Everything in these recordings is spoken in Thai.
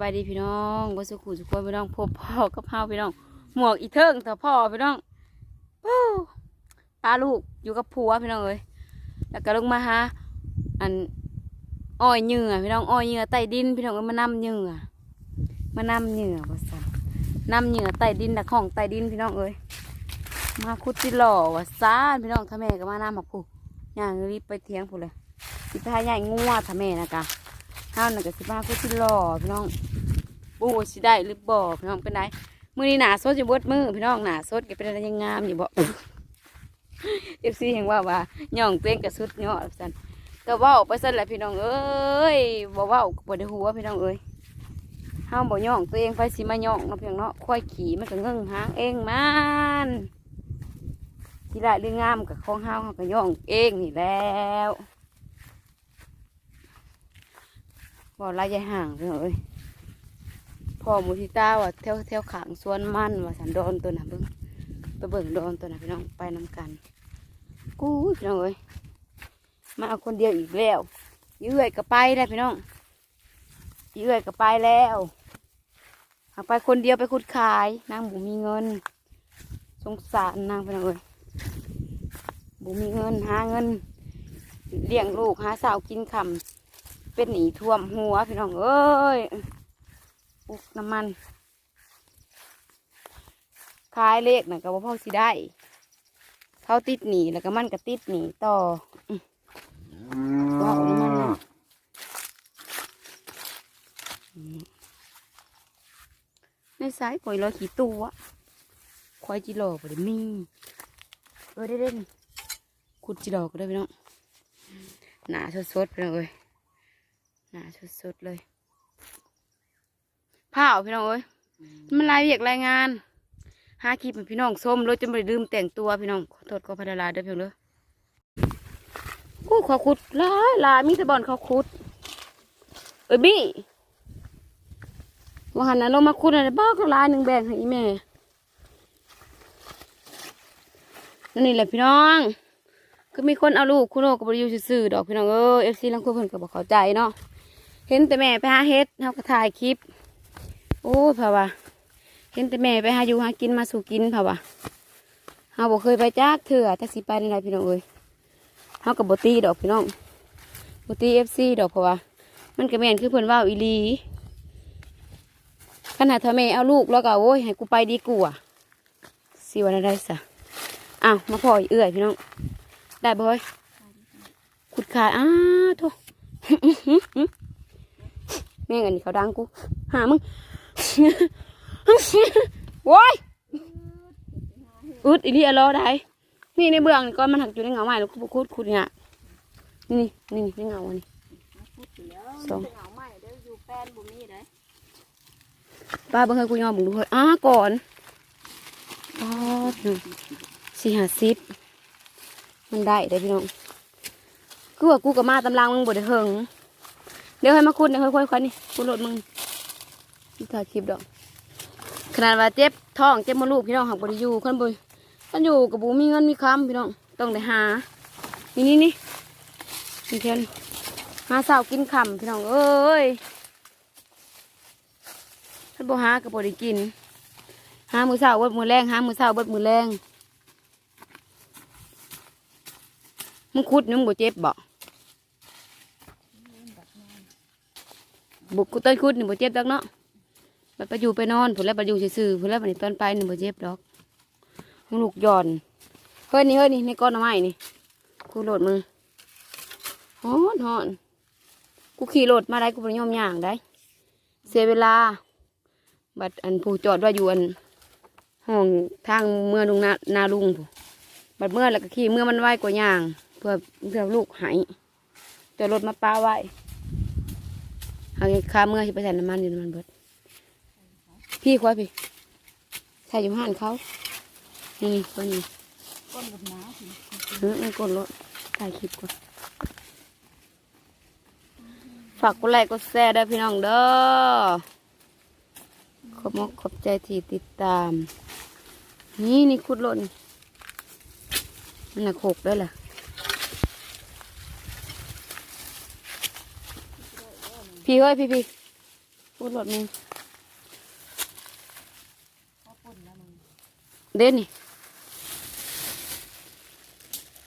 บายดีพี่น้องบ่สุขุสุขคนพี่น้องพบพ่อกับเฮาพี่น้อง หมวกอีเทิงแต่พ่อพี่น้องปู้ป้าลูกอยู่กับผัวพี่น้องเอ้ยแล้วก็ลงมาหาอันอ้อยเหยื่อพี่น้องอ้อยเหยื่อใต้ดินพี่น้องเอ้ยมานำเหยื่อมานำเหยื่อว่าซั่นนำเหยื่อใต้ดินดักห้องใต้ดินพี่น้องเอ้ยมาคุดจิหล่อว่าซ่านพี่น้องถ้าแม่ก็มานำมาผู้ย่างรีบไปเถียงผู้เลยสิพาใหญ่งัวถ้าแม่นะกะ ข้าวหนึ่งกับสิบห้าก็สิหล่อพี่น้องบูสิได้หรือบ่พี่น้องเป็นไรมือนี้หนาสดอยู่บดมือพี่น้องหนาสดก็เป็นอะไรยังงามอยู่บ่เอฟซีเห็นว่าว่าย่องเต้งกับสุดยอดสันก็ว้าไปสั่นแหละพี่น้องเอ้ยบ่เว้าบ่ได้หัวพี่น้องเอ้ยห้ามบ่ย่องตัวเองไฟสิมาย่องเนาะพี่น้องเนาะควายขี่มันก็เงิ่งหางเองมันที่ได้เรื่องงามกับของเฮาเฮาก็ย่องเองนี่แล้ว บ่ลายยายห่างเอ้ยพ่อมูทิต้าว่าเที่ยวเที่ยวขางสวนมั่นว่าสันโดนตัวน่ะเบิ่งไปเบิ่งโดนตัวน่ะพี่น้องไปนำกันกู้พี่น้องเอ้ยมาเอาคนเดียวอีกแล้วยื่อยก็ไปแล้วพี่น้องยื่อยก็ไปแล้วหากไปคนเดียวไปคุดขายนางบุมีเงิน สงสารนางพี่น้องเอ้ยบุมีเงินหาเงินเลี้ยงลูกหาสาวกินคำ เป็นหนีท่วมหัวพี่น้องเอ้ยอุกน้ำมันขายเลขน่ะก็บ่พอสิได้เขาติดหนีแล้วก็มันก็ติดหนีต่ออื้อก็เอาน้ำมันน่ะอืมในสายข่อยรอยขี่ตัวควายจิโร่บ่ได้มีเออได้เด่นขุดจิโร่ก็ได้พี่น้องหนาสดๆพี่น้องเอ้ย หนาสุดๆเลยผ้าเอาพี่น้องเอ้ยมันรายเวียกรายงานหาคลิปให้พี่น้องส้มรถจนไปลืมแต่งตัวพี่น้องขอโทษขอพดาลาเด้อเพียงเด้อกู้เขาขุดหลายหลายมีแต่บอลเขาขุด เอ้ยบี้ว่าหันนะลงมาขุดอะไรบ้าก็ลายหนึ่งแบ่งให้อีแม่นั่นนี่แหละพี่น้องก็มีคนเอาลูกคุณโอกับบริยูซื่อๆดอกพี่น้องเออเอฟซีลังคุเพิ่นก็บอกเข้าใจเนาะ เห็นแต่แม่ไปหาเฮ็ดเขาก็ถ่ายคลิป โอ้ยพ่อว่าเห็นแต่แม่ไปหาอยู่หากินมาสู่กินพ่อว่าเฮาบ่เคยไปจักเถื่อจักสิไปในไรพี่น้องเอ้ยเฮากับบตีดอกพี่น้องบตีเอฟซีดอกเพราะว่ามันก็แม่นคือเพิ่นว่าอีลีขนาดถ้าแม่เอาลูกแล้วก็โอ้ยให้กูไปดีกว่าสิวันอะไรซะอ้าวมาพ่ออเอื้อยพี่น้อง ได้บ่เฮ้ยขุดขายอ้าโถ แม่งอันนี้เขาดังกู หามึงโว้ยอึดอีนี่อะรอได้ นี่ในเบื้องนี่ก้อนมันหักอยู่ในเงาใหม่แล้วกูขุดขุดเนี่ยนี่นี่นี่ในเงาอันนี้สองเหงาใหม่เด้ออยู่แป้นบุมีเด้อป้าเบิ่งให้กูยอมมึงดูเฮ้ยอ้าก่อนอ๋อสี่ห้าสิบมันได้ได้อพี่น้องกูว่ากูกับมาตำรางมึงบ่ได้เฮิง เดี๋ยวให้มาคุดเดี๋ยวค่อยๆค่อยนี่กูโหลดมึงนี่ถ่ายคลิปดอก ขนาดว่าเจ็บท้องเจ็บมดลูกพี่น้องหักบ่ได้อยู่คนบ่คนอยู่กับบูมีเงินมีคำพี่น้องต้องได้หา นี่นี่นี่นี่เพียนหาสาวกินคำพี่น้องเอ้ยถ้าบ่หาก็บ่ได้กินหามือเช้าเบิดมือแรงหามือเช้าเบิดมือแรงมึงคุดนี่มึงบ่เจ็บบ่บุก กูต้นคุดหนี่งบ่เจ็บดอกเนาะบัดไปอยู่ไปนอนผุนแล้วไปอยู่ซื่อๆผุนแล้วบัดนี้ต้นไปหนี่งบ่เจ็บดอกลูกหย่อนเฮ้ยนี่เฮ้ยนี่ในก้อนหน่อไม้นี่กูโหลดมือฮอนฮอนกูขี่รถมาได้กูไปย่อมย่างได้ เสียเวลา บัดอันผู้จอดว่าอยู่อันห้องทางเมื่อลุงนานาลุงผู้บัดเมื่อแล้วก็ขี่เมื่อมันไหวกว่าย่าง เพื่อเพื่อลูกหายจอดรถมาป้าไว้ เอาค่าเมื่อที่ไปใส่น้ำมันอยู่น้ำมันเบิดพี่ควายพี่ใส่อยู่ห้านเขา นี่คนนี้ก้นกับหนาสิเออไม่กดรถถ่ายคลิปก่อนฝากกดไลค์กดแชร์ได้วยพี่น้องเด้อขอบมกขอบใจที่ติดตาม นี่นี่คุดรถนี่มันหนักหกได้แหละ พี่เฮ้ยพี่พี่พูดรถมึงข้าวปุ้นแล้วมึงเด่นนี่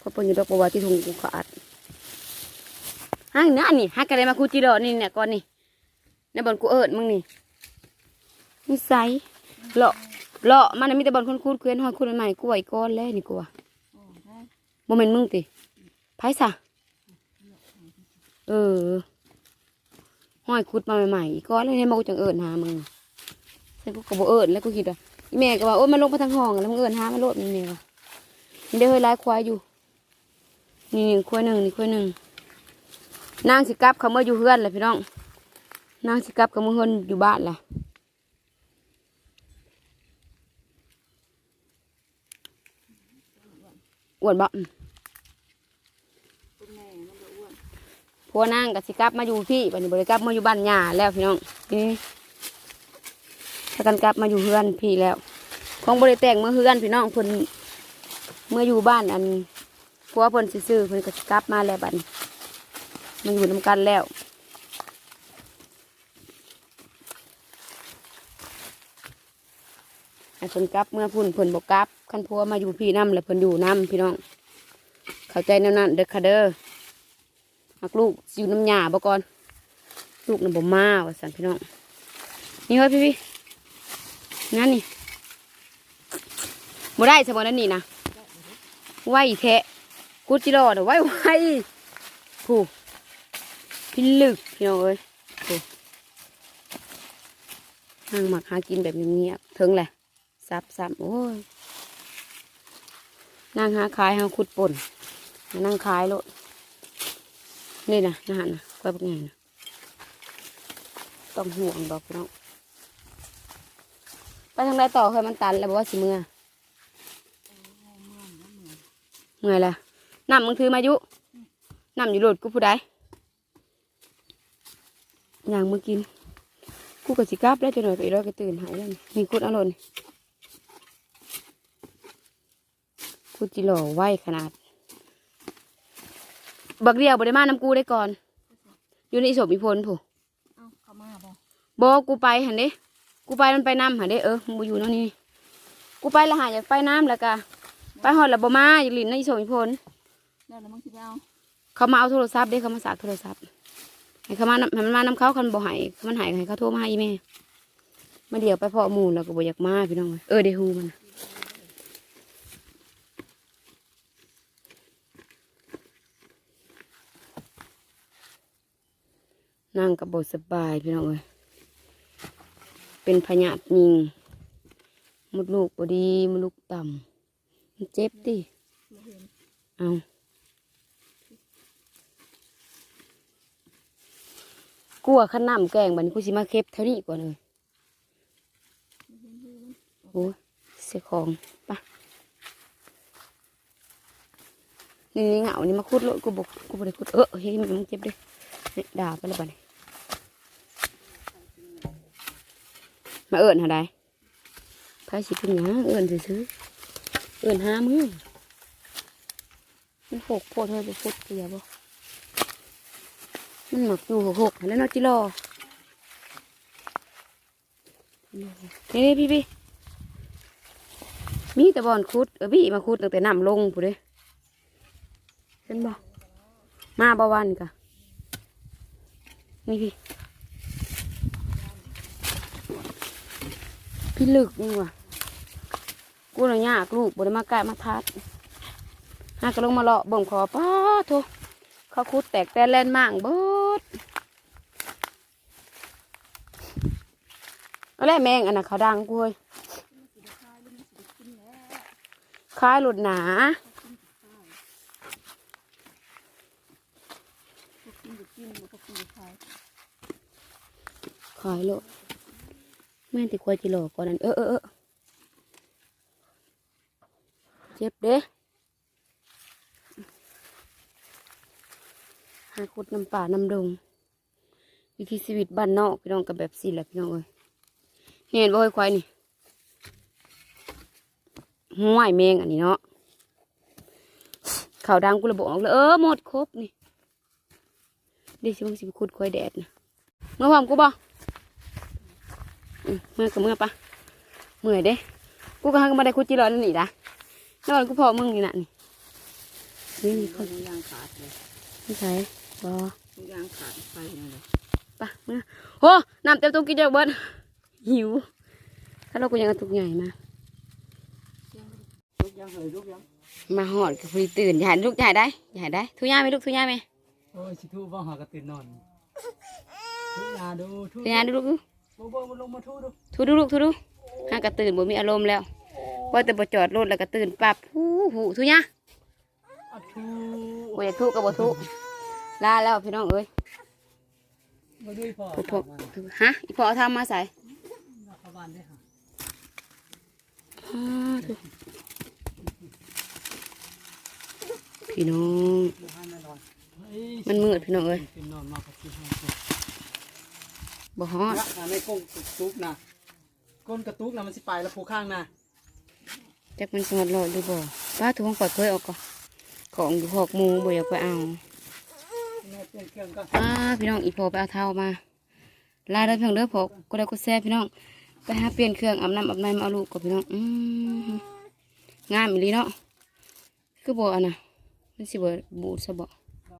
พอปนอยู่ดอกบัวที่ถุงกูขาดห้างนี่อันนี่ฮักกันเลยมาคูจิโร่นี่เนี่ยก่อนนี่ในบอนกูเอิดมึงนี่นี่ใสเลาะเลาะมันนะมีแต่บอนคนคูดเคลื่อนหอยคูดใหม่ๆกูไหวก้อนแล้วนี่กูว่าโอ้ได้โมเมนต์มึงติไพ่ซะเออ ห้อยคุดมาใหม่ๆอีกก้อนเลยให้มากูจังเอิญหามึงใช่กูก็บ่เอิญแล้วกูคิดว่าแม่ก็ว่าโอ้ยมันลงไปทางห้องแล้วมึงเอิญหามันโลดมันนี่ว่ะมันได้เฮ้ยร้ายควายอยู่ นี่นี่ควายหนึ่งนี่ควายหนึ่งนางสิกลับเขาเมื่ออยู่เฮือนเลยพี่น้องนางสิกลับเขาเมื่อเฮือนอยู่บ้านแหละอ้วนบ่อืม คุณแม่มันจะอ้วน พัวนางกับสิกลับมาอยู่พี่บัดนี้บริกลับมาอยู่บ้านหญ้าแล้วพี่น้องนี่ถ้ากันกลับมาอยู่เฮือนพี่แล้วคงบริแต่งเมื่อเฮือนพี่น้องเพิ่นเมื่ออยู่บ้านอันพัวเพิ่นซื่อๆเพิ่นก็สิกลับมาแล้วบัดนี้มาอยู่นํกันแล้วให้เพิ่นกลับเมื่อพุ่นเพิ่นบ่กลับคันพัวมาอยู่พี่นํแล้วเพิ่นอยู่นํพี่น้อง เข้าใจแนวนั้นเด้อค่ะเด้อ หักลูกอยู่น้ำหยาบ่ก่อน ลูกน้ำบ่มาว่าสันพี่น้อง นี่เฮ้ยพี่พี่งั้นนี่บ่ได้สมอนั่นนี่นะไหวแทะกุดจิร่เดี๋ยวไหวไหวผู้พี่ลึกพี่น้องเอ้ยผู้นั่งหมักหากินแบบเงียบๆถึงแหละซับซับโอ้ยนั่งหาขายหาขุดป่นนั่งขายโลด นี่นะนะฮะนะกล้วยพวกนี้นะต้องห่วงดอกน้องไปทางใดต่อเคยมันตันแล้วบอกว่าสิเมื่อเมื่อยละน้ำมึงถือมายุน้ำอยู่โหลดกูผู้ใดอย่างมึงกิน กูกับสิกลับแล้จะหน่อยไปรอยก็ตื่นหายแล้วนี่กูดอาโหลดนี่กูจิหล่อไหวขนาด บักเดียวบไดมาน้ำกูได้ก่อน อยู่ในอิสมอีพลผู้เอ้าเขามาบ่บอกกูไปหันเด้กูไปมันไปน้ำหันเด้เออมึงบ่อยู่เนั่นนี่กูไปและหาอยากไปน้ำแล้วก็ไปหอดแล้วบ่มาอยากลินในอิสมอีพลแล้วแล้วมึงสิไปเอาเขามาเอาโทรศัพท์เด้เขามาสากโทรศัพท์ให้เขามานำให้มันมานำเขาคันบ่ใหายมันใหายให้เขาโทรมาให้อีแม่มาเดี๋ยวไปพ่อหมูแล้วก็บ่อยากมาพี่น้องเอ้ยเออเดฮูมัน นั่งกับบสบายพี่น้องเอ้ยเป็นพยาธิยิงมดลูกบดีมดลูกต่ำมันเจ็บดิเอากลัวขน้ำแกงบันกูสิมาเค็บเท่านี้ก่อนเลยโอ้เสียของปะนี่เหงานี่มาคุดลยกูบอกกูบได้คุดเออเฮ้ยมันเจ็บด้นี่ด่าไปแล้วบันี้ มาเอิญหาได้ไพ่สิเป็นหยังเอิญซื้อเอิญห้ามือมันหกโพดเธอไปพุดเกียบ่มันหมักอยู่หกหกแล้วเนาะจิรอนี่นี่พี่พี่มีแต่บอนคุดเออพี่มาคุดตั้งแต่น้ำลงผู้เด้เห็นบ่มาบ่วันกะนี่พี่ พี่ลึกนี่ว่ะกูน่ะยากลูกบ่ได้มาใกล้มาทัดหาก็ลงมาเลาะเบิ่งขอป้าโทเขาคุดแตกแต่แลนมั่งเบิดอาแล่แมงอันน่ะเขาดังกูเว้ยคล้ายหลุดหนากินก็กินบ่ก็กินก็ขายขายโลด แม่นติควายจิโลก่อนนั้นเออเออเออเจ็บเด้หาคุดน้ำป่าน้ำดง วิธีชีวิตบ้านนอกพี่น้องกับแบบสิแหละพี่น้องเอ้ยเห็นบ่เฮ้ยควายนี่ห้วยแมงอันนี้เนาะเขาวดังกูระบอกเลยเออหมดครบนี่เดี๋ยวสิมึงสิไปขุดควายแดดนะเมื่อพร้อมกูบ่อืม เมื่อกับเมื่อปะเมื่อยเด้กูก็หังมาได้คุจิรอนั่นนี่ละนอนกูพอมึงนี่น่ะนี่นี่มีคนทุกอย่างขาดเลยไม่ใช่บอทุกอย่างขาดไฟนั่นเลยปะเมื่อโอ้น้ำเต็มตู้กินจากเบิดหิวถ้าเรากูยังกระตุกใหญ่มาทุกอย่างเลยทุกอย่างมาหอดกับพอดีตื่นอย่าให้ลูกอย่าให้ได้อย่าให้ได้ทุย่าไหมลูกทุย่าไหมโอ้ยสิทูบ่หากระตื่นนอนทุยาดูทุทุย่าดูลูก ดูบ่บ่มาลงมาทูดูทุดูลูกทุดูห้างกระตื่นบ่มีอารมณ์แล้วว่าแต่บ่จอดรถแล้วก็ตื่นปั๊บหูหูทุย่าอะทูบ่อยากทุกับบ่ทุลาแล้วพี่น้องเอ้ยมาด้วยพ่อพวกพวกฮะอีพ่อเอาทำมาใส่เข้าบ้านได้ค่ะอ้าทุพี่น้องบ่ให้แน่นอนเฮ้ยมันมืดพี่น้องเอ้ย บบ่ฮอดนะหาในกงกระตุกนะก้นกระตุกนะมันสิไปแล้วผูกข้างนะจักมันสมัดรอดหรือบ่ป้าทุกคนปลอดเคยออกก่อนของอยู่พอกหมูบ่อยากไปเอาแม่เปลี่ยนเครื่องก็อ้าพี่น้องอีพอไปเอาเท้ามาลาเด้อพี่น้องเด้อพอก็ได้ก็แซ่พี่น้องไปหาเปลี่ยนเครื่องอาบน้ำอาบน้ำมาเอาลูกกับพี่น้องอืมงามอีหลีเนาะคือบ่อันน่ะมันสิบ่บูดซะบ่